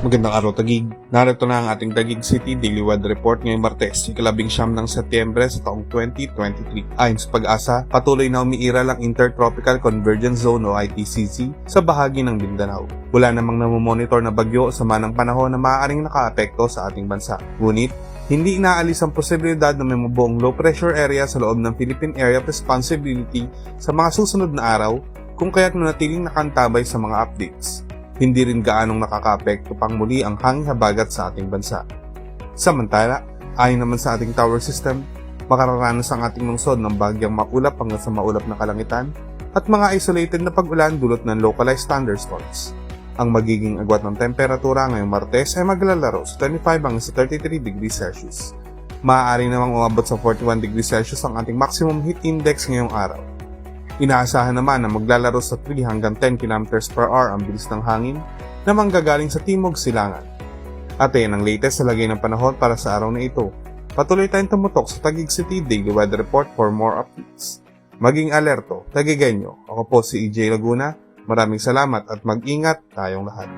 Magandang araw Tagig. Narito na ang ating Tagig City Daily Weather Report ngayong Martes, ikalabing siyam ng Setyembre sa taong 2023. Ayon sa pag-asa, patuloy na umiiral ang Intertropical Convergence Zone o ITCZ sa bahagi ng Mindanao. Wala namang namomonitor na bagyo sa manang panahon na maaaring nakaapekto sa ating bansa. Ngunit, hindi inaalis ang posibilidad na may mabuong low pressure area sa loob ng Philippine Area of Responsibility sa mga susunod na araw kung kaya't manatiling nakantabay sa mga updates hindi rin gaanong nakakaapekto pang muli ang hangin habagat sa ating bansa. Samantala, ayon naman sa ating tower system, makararanas ang ating lungsod ng bagyang maulap hanggang sa maulap na kalangitan at mga isolated na pag-ulan dulot ng localized thunderstorms. Ang magiging agwat ng temperatura ngayong Martes ay maglalaro sa 25 hanggang sa 33 degrees Celsius. Maaari namang umabot sa 41 degrees Celsius ang ating maximum heat index ngayong araw. Inaasahan naman na maglalaro sa 3 hanggang 10 km per hour ang bilis ng hangin na manggagaling sa timog silangan. At yan ang latest sa lagay ng panahon para sa araw na ito. Patuloy tayong tumutok sa Taguig City Daily Weather Report for more updates. Maging alerto, tagigenyo. Ako po si EJ Laguna. Maraming salamat at mag-ingat tayong lahat.